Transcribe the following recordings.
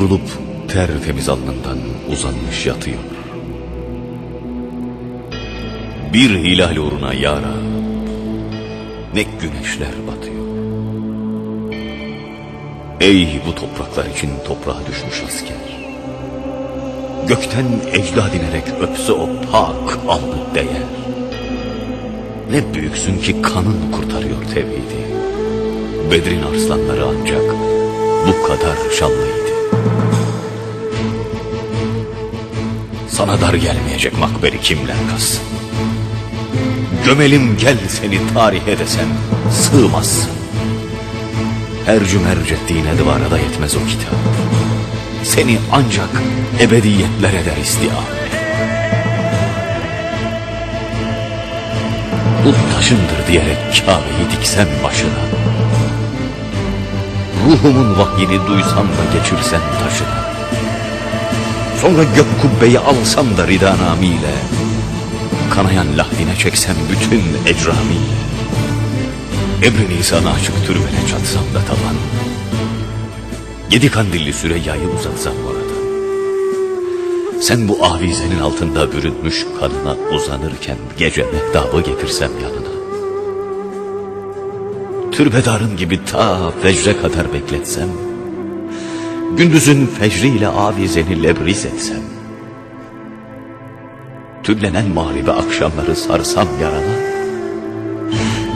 vurulup tertemiz alnından uzanmış yatıyor. Bir hilal uğruna yara ne güneşler batıyor. Ey bu topraklar için toprağa düşmüş asker. Gökten ecda dinerek öpse o pak alnı değer. Ne büyüksün ki kanın kurtarıyor tevhidi. Bedrin arslanları ancak bu kadar şanlıydı. Sana dar gelmeyecek makberi kimler kazsın? Gömelim gel seni tarihe desem sığmazsın. Her cümerc ettiğine duvara da yetmez o kitap. Seni ancak ebediyetler eder istiam. Bu taşındır diyerek Kabe'yi diksem başına. Ruhumun vahyini duysam da geçirsem taşına. Sonra gök kubbeyi alsam da ridanamiyle. Kanayan lahdine çeksem bütün ecramiyle. Emrin İsa'na açık türbene çatsam da tavan. Yedi kandilli Süreyya'yı uzatsam orada. Sen bu avizenin altında bürünmüş kanına uzanırken gece mehtabı getirsem yanına. Türbedarın gibi ta fecre kadar bekletsem. Gündüzün fecriyle avizeni lebriz etsem. Tüllenen mağribe akşamları sarsam yarana.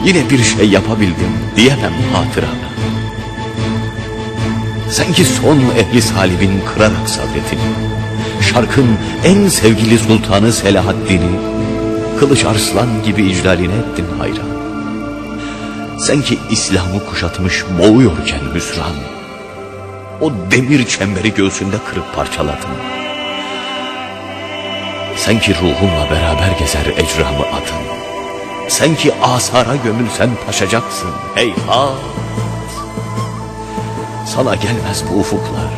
Yine bir şey yapabildim diyemem hatırana. Sen ki son ehli salibin kırarak sabretini, şarkın en sevgili sultanı Selahaddin'i, kılıç arslan gibi icraline ettin hayran. Sen ki İslam'ı kuşatmış boğuyorken hüsran, o demir çemberi göğsünde kırıp parçaladın. Sen ki ruhumla beraber gezer ecramı adın. Sen ki asara gömülsen taşacaksın heyhat. Sana gelmez bu ufuklar.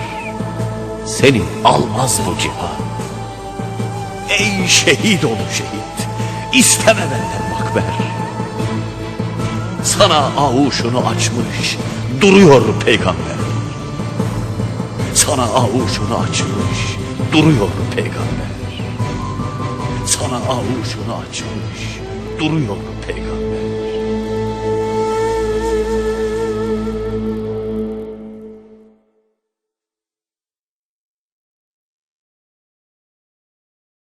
Seni almaz bu cihan. Ey şehit ol şehit. İsteme benden makber. Sana avuşunu açmış duruyor peygamber. Sana avuşunu açmış duruyor peygamber. Sana avuşunu açmış duruyor peygamber.